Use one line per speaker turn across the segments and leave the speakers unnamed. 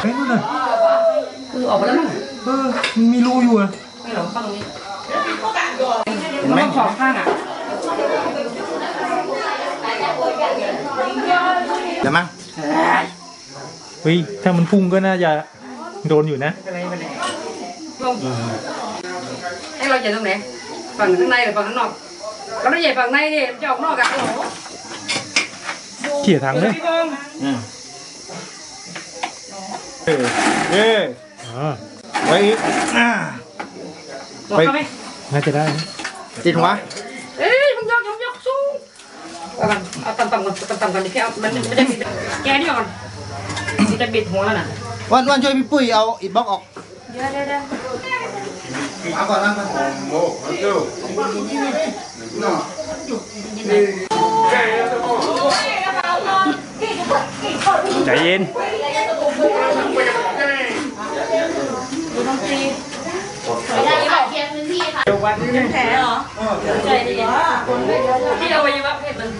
เฮ้ยนู่นน่ะ
คือออกมาแล้วมั้ง
เออมันมีรูอยู่อะ
ไม่หรอกฟังตรงนี้มันต้องสองข้างอะ
เดี๋ยวมั้ง
เฮ้ยถ้ามันพุ่งก็น่าจะโดนอยู่นะ
อะไรไปไหนลงให้เราเหยียบตรงไหนฝั่งข้างในหรือฝั่งข้างนอกเราไม่เหยียบฝั่งในดิมันจะออกนอกอะโอ้โห
เขี่ยทางเลย
พี่พงษ์
อืม
เออ
เอ้ย
อ่า
ไว้อีกอ่า
บอกเขาไหม
น่าจะได้นะ
ติดหัว
เอ้ยมึงยกยกยกสู้เอากันเอาต่ำๆก่อนต่ำๆก่อนดิแค่เอามันมันจะบิดแกนี่ก่อนมันจะบิด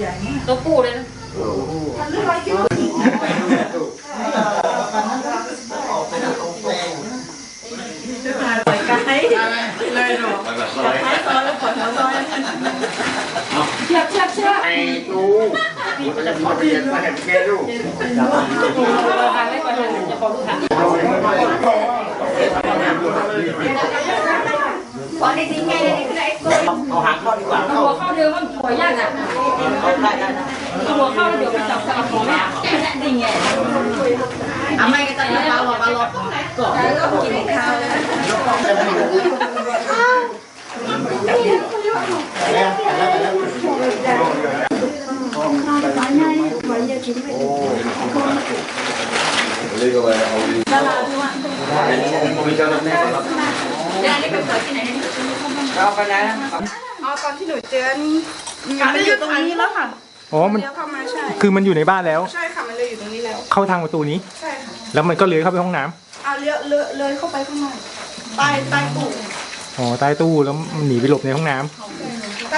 หัวแล้วน่ะ
วันวันช่วยพี่ปุ้ยเอาอิฐบล็อกออก
เดี๋ยวเดี๋ยวเดี๋ยว
เอาก่อนนะก่อน
ใจเย็น
แผลเหรอใจดีที่เอาไว้ว่าเพศมันตัวผู้เลยนะเชือกเชือกเชือก
ไอ้ตู้ มันจะพอดีมาเห็นแกลูก
ทางไม่ก่อนจะพอรู้ทาง
เอาหางเข้าดีกว่า
หัวเข้าเดียวมันหัวยากอะหัวเข้าเดี๋ยวไปจับกับหัวแม่ดิ่งไง
ทำไมก็จะมาเรามาลดก่อนกินข้าวแล้ว
เอาไปแล้ว
อ๋อตอนที่หนูเจอนี่มันอยู่ตรงนี้แล้วค่ะ
อ๋อมัน
เลี้ยวเข้ามาใช่
คือมันอยู่ในบ้านแล้ว
ใช่ค่ะมันเลยอยู่ตรงนี้แล้ว
เข้าทางประตูนี้
ใช่ค่ะ
แล้วมันก็เลื้อยเข้าไปห้องน้ำ
เอาเลี้ยวเลยเลยเข้าไปข้างในใต้ใต้ตู้
อ๋อใต้ตู้แล้วมันหนีไปหลบในห้องน้ำ